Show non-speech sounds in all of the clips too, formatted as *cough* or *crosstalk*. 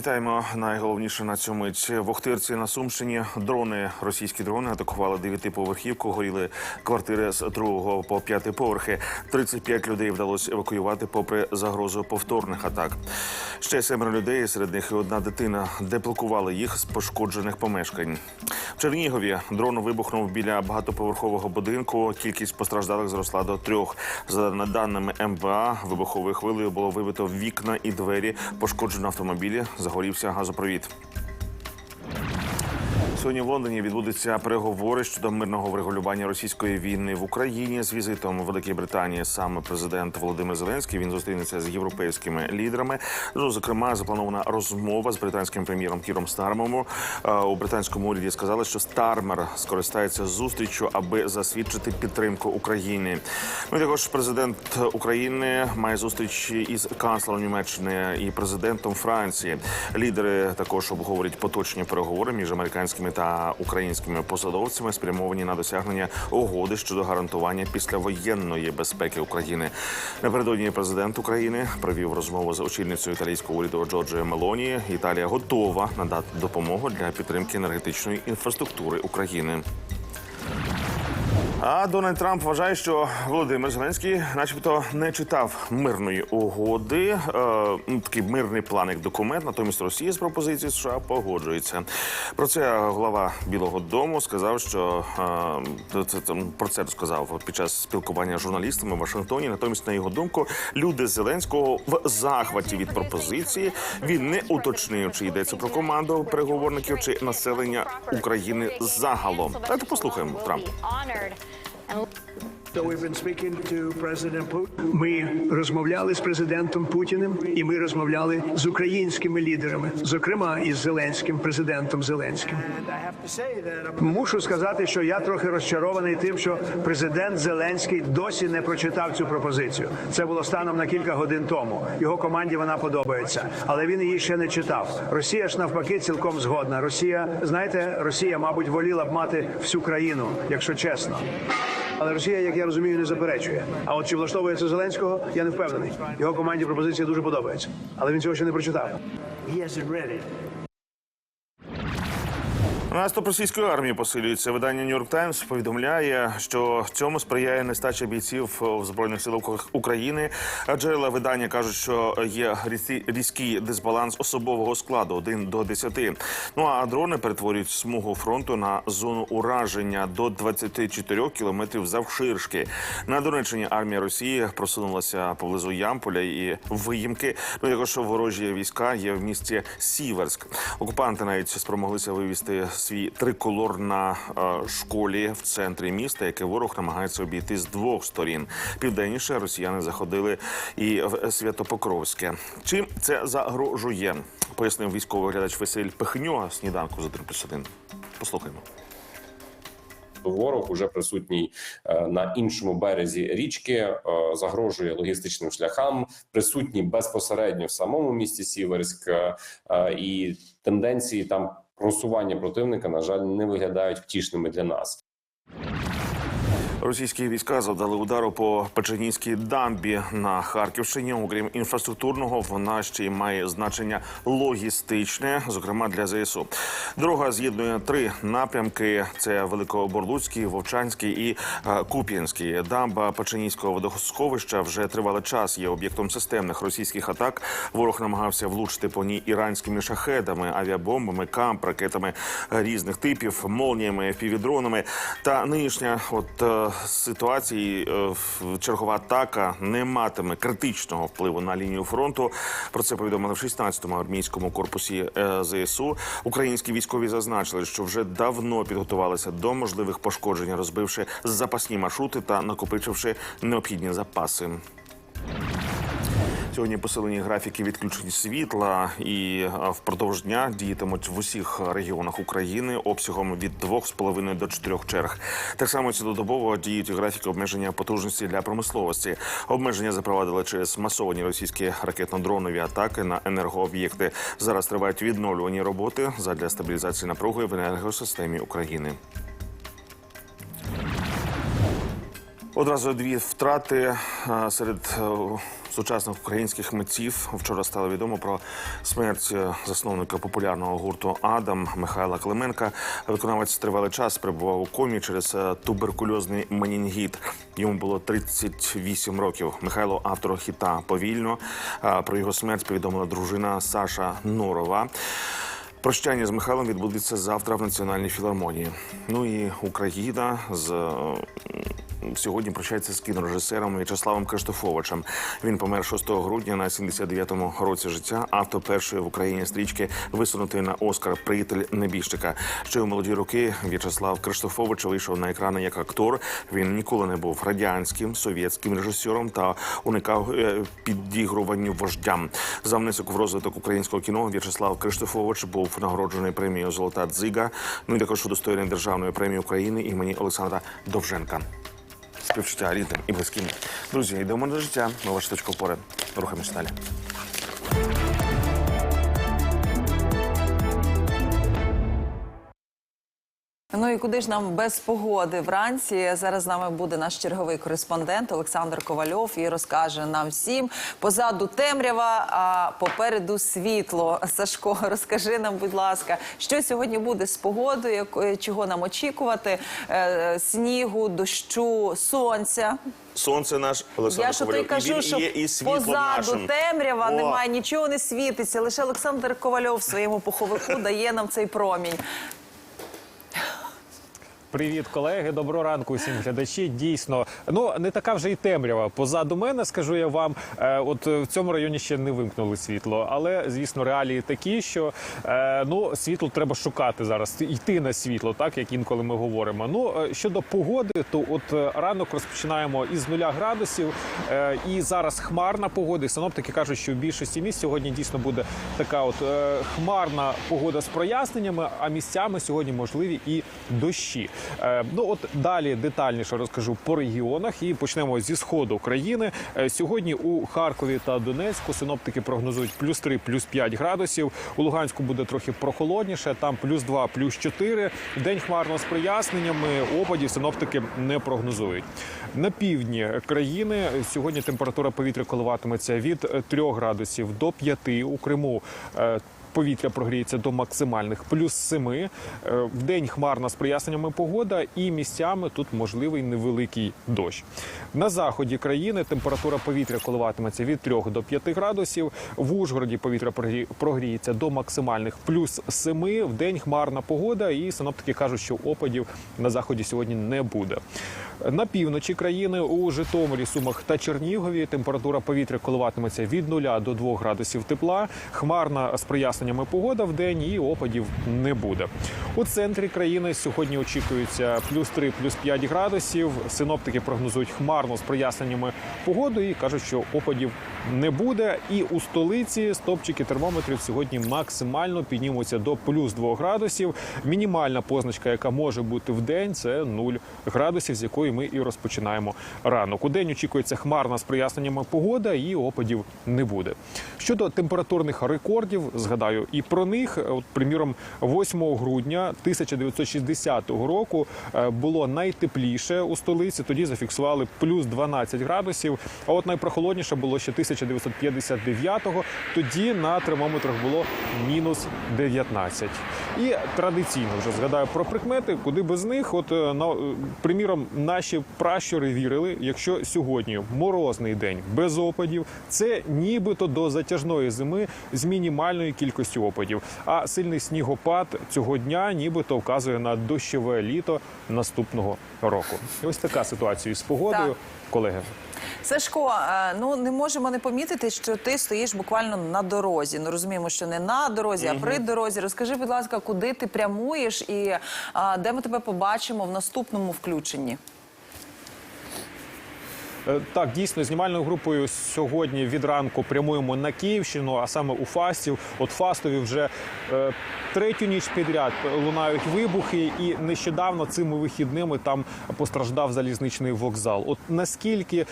Вітаємо найголовніше на цю мить. В Охтирці на Сумщині дрони, російські дрони атакували дев'ятиповерхівку, горіли квартири з другого по п'ятий поверхи. 35 людей вдалося евакуювати попри загрозу повторних атак. Ще семеро людей, серед них і одна дитина, деблокували їх з пошкоджених помешкань. В Чернігові дрон вибухнув біля багатоповерхового будинку. Кількість постраждалих зросла до трьох. За даними МВА, вибуховою хвилею було вибито вікна і двері, пошкоджено автомобілі, загорівся газопровід. Сьогодні в Лондоні відбудуться переговори щодо мирного врегулювання російської війни в Україні з візитом Великої Британії. Саме президент Володимир Зеленський він зустрінеться з європейськими лідерами. Ну, зокрема, запланована розмова з британським прем'єром Кіром Стармером. Е, У британському уряді сказали, що Стармер скористається зустрічю, аби засвідчити підтримку України. Ну також президент України має зустріч із канцлером Німеччини і президентом Франції. Лідери також обговорять поточні переговори між американськими та українськими посадовцями, спрямовані на досягнення угоди щодо гарантування післявоєнної безпеки України. Напередодні президент України провів розмову з очільницею італійського уряду Джорджою Мелоні. Італія готова надати допомогу для підтримки енергетичної інфраструктури України. А Дональд Трамп вважає, що Володимир Зеленський, начебто, не читав мирної угоди. Е, ну, такий мирний план як документ. Натомість Росія з пропозицією США погоджується. Про це глава Білого Дому сказав, що е, це, це, про це сказав під час спілкування з журналістами в Вашингтоні. Натомість, на його думку, люди Зеленського в захваті від пропозиції. Він не уточнив, чи йдеться про команду переговорників чи населення України загалом. Давайте послухаємо Трампа. Ми розмовляли з президентом Путіним, і ми розмовляли з українськими лідерами, зокрема із Зеленським, президентом Зеленським. Мушу сказати, що я трохи розчарований тим, що президент Зеленський досі не прочитав цю пропозицію. Це було станом на кілька годин тому. Його команді вона подобається, але він її ще не читав. Росія ж навпаки цілком згодна. Росія, знаєте, Росія, мабуть, воліла б мати всю країну, якщо чесно. Але Росія, як я розумію, не заперечує. А от чи влаштовує це Зеленського, я не впевнений. Його команді пропозиція дуже подобається, але він цього ще не прочитав. Наступ російської армії посилюється. Видання Нью-Йорк Таймс повідомляє, що цьому сприяє нестача бійців в збройних силах України. Джерела видання кажуть, що є різкий дисбаланс особового складу 1 до 10. Ну а дрони перетворюють смугу фронту на зону ураження до 24 кілометрів завширшки. На Донеччині армія Росії просунулася поблизу Ямполя і Виїмки. Ну також ворожі війська є в місті Сіверськ. Окупанти навіть спромоглися вивести свій триколор на е, школі в центрі міста, яке ворог намагається обійти з двох сторін. Південніше росіяни заходили і в Святопокровське. Чим це загрожує? Пояснив військовий глядач Василь Пехньо сніданку за 3 плюс 1. Послухаймо. Ворог уже присутній е, на іншому березі річки, е, загрожує логістичним шляхам, присутній безпосередньо в самому місті Сіверськ, і тенденції там просування противника, на жаль, не виглядають втішними для нас. Російські війська завдали удару по Печенінській дамбі на Харківщині. Окрім інфраструктурного, вона ще й має значення логістичне, зокрема для ЗСУ. Дорога з'єднує три напрямки: це Великоборлуцький, Вовчанський і е, Куп'янський. Дамба Печенінського водосховища вже тривалий час є об'єктом системних російських атак. Ворог намагався влучити по ній іранськими шахедами, авіабомбами, камп, ракетами різних типів, молніями, півдронами. Та нинішня от е, ситуації е, чергова атака не матиме критичного впливу на лінію фронту. Про це повідомили в 16-му армійському корпусі е, ЗСУ. Українські військові зазначили, що вже давно підготувалися до можливих пошкоджень, розбивши запасні маршрути та накопичивши необхідні запаси. Сьогодні посилені графіки відключень світла і впродовж дня діятимуть в усіх регіонах України обсягом від 2,5 до 4 черг. Так само цілодобово діють графіки обмеження потужності для промисловості. Обмеження запровадили через масовані російські ракетно-дронові атаки на енергооб'єкти. Зараз тривають відновлювані роботи задля стабілізації напруги в енергосистемі України. Одразу дві втрати серед е, сучасних українських митців. Вчора стало відомо про смерть е, засновника популярного гурту Адам Михайла Клименка. Виконавець тривалий час перебував у комі через е, туберкульозний менінгіт. Йому було 38 років. Михайло автор хіта повільно. Про його смерть повідомила дружина Саша Норова. Прощання з Михайлом відбудеться завтра в Національній філармонії. Ну і Україна з е, сьогодні прощається з кінорежисером В'ячеславом Криштофовичем. Він помер 6 грудня на 79-му році життя. Автор першої в Україні стрічки висунутої на Оскар приятель небіжчика. Ще у молоді роки В'ячеслав Криштофович вийшов на екрани як актор. Він ніколи не був радянським совєтським режисером та уникав е, підігруванню вождям. За внесок в розвиток українського кіно В'ячеслав Криштофович був нагороджений премією Золота дзига. Ну і також удостоєний державної премії України імені Олександра Довженка. Співчуття рідним і близьким. Друзі, йдемо до життя. Ми ваша точка опори. Рухаємося далі. Ну і куди ж нам без погоди вранці? Зараз з нами буде наш черговий кореспондент Олександр Ковальов і розкаже нам всім позаду темрява, а попереду світло. Сашко, *laughs* розкажи нам, будь ласка, що сьогодні буде з погодою, чого нам очікувати? Е, снігу, дощу, сонця. Сонце наш Олександр Я що Ковальов. І кажу, що є і світло позаду нашим. темрява О. немає, нічого не світиться. Лише Олександр Ковальов в своєму пуховику дає нам цей промінь. Привіт, колеги. Доброго ранку усім глядачі. Дійсно, ну не така вже й темрява. Позаду мене скажу я вам, е, от е, в цьому районі ще не вимкнули світло. Але звісно, реалії такі, що е, ну світло треба шукати зараз, йти на світло, так як інколи ми говоримо. Ну щодо погоди, то от ранок розпочинаємо із нуля градусів, і зараз хмарна погода. І Синоптики кажуть, що в більшості місць сьогодні дійсно буде така от хмарна погода з проясненнями, а місцями сьогодні можливі і дощі. Е, ну от далі детальніше розкажу по регіонах і почнемо зі сходу країни. Е, сьогодні у Харкові та Донецьку синоптики прогнозують плюс 3, плюс 5 градусів. У Луганську буде трохи прохолодніше, там плюс 2, плюс 4. День хмарно з проясненнями. Опадів синоптики не прогнозують. На півдні країни сьогодні температура повітря коливатиметься від 3 градусів до 5 у Криму. Повітря прогріється до максимальних плюс 7. Е, В день хмарна з проясненнями погода, і місцями тут можливий невеликий дощ. На заході країни температура повітря коливатиметься від 3 до 5 градусів. В Ужгороді повітря прогрі- прогріється до максимальних плюс 7. В день хмарна погода, і синоптики кажуть, що опадів на заході сьогодні не буде. На півночі країни у Житомирі, Сумах та Чернігові температура повітря коливатиметься від 0 до 2 градусів тепла. Хмарна з проясненнями погода в день і опадів не буде. У центрі країни сьогодні очікується плюс 3, плюс 5 градусів. Синоптики прогнозують хмарно з проясненнями погоду і кажуть, що опадів не буде. І у столиці стопчики термометрів сьогодні максимально піднімуться до плюс 2 градусів. Мінімальна позначка, яка може бути в день, це 0 градусів, з якої ми і розпочинаємо ранок. У день очікується хмарна з проясненнями погода, і опадів не буде. Щодо температурних рекордів, згадаю і про них. От, приміром, 8 грудня 1960 року е, було найтепліше у столиці. Тоді зафіксували плюс 12 градусів. А от найпрохолодніше було ще 1959-го. Тоді на термометрах було мінус 19. І традиційно вже згадаю про прикмети, куди без них. От е, на е, приміром, наші пращури вірили, якщо сьогодні морозний день без опадів, це нібито до затяжної зими з мінімальною кількістю опадів. А сильний снігопад цього дня нібито вказує на дощове літо наступного року. І ось така ситуація з погодою, Так. колеги. Сашко, е, ну не можемо не помітити, що ти стоїш буквально на дорозі. Ну розуміємо, що не на дорозі, а при дорозі. Розкажи, будь ласка, куди ти прямуєш і а, де ми тебе побачимо в наступному включенні? Е, Так, дійсно, знімальною групою сьогодні від ранку прямуємо на Київщину, а саме у Фастів. От Фастові вже е, третю ніч підряд лунають вибухи, і нещодавно цими вихідними там постраждав залізничний вокзал. От наскільки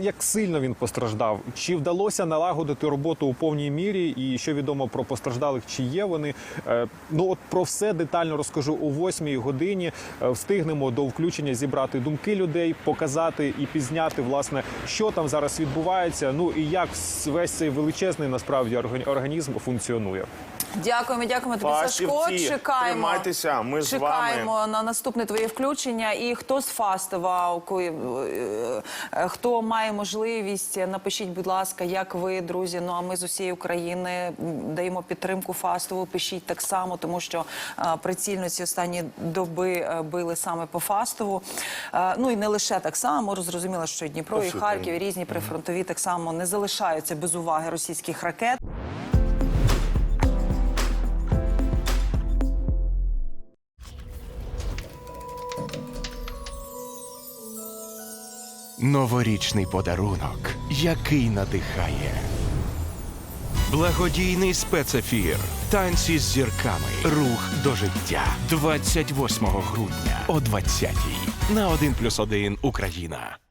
як сильно він постраждав? Чи вдалося налагодити роботу у повній мірі? І що відомо про постраждалих, чи є вони? Е, Ну от про все детально розкажу у восьмій годині. Встигнемо до включення зібрати думки людей, показати і пізняти, власне, що там зараз відбувається. Ну і як весь цей величезний насправді органі- організм функціонує. Дякуємо, дякуємо тобі, Сашко. Фастівці, Чекаємо. тримайтеся, ми з Чекаємо на наступне твоє включення. І хто з Фастова, е, е, хто має можливість, напишіть, будь ласка, як ви, друзі. Ну а ми з усієї України даємо підтримку Фастову. Пишіть так само, тому що е, прицільно ці останні доби били саме по Фастову. Ну і не лише так само. Зрозуміло, що і Дніпро, і Харків, і різні прифронтові так само не залишаються без уваги російських ракет. Новорічний подарунок, який надихає. Благодійний спецефір. Танці з зірками. Рух до життя. 28 грудня о 20-й. На 1+,1 Україна.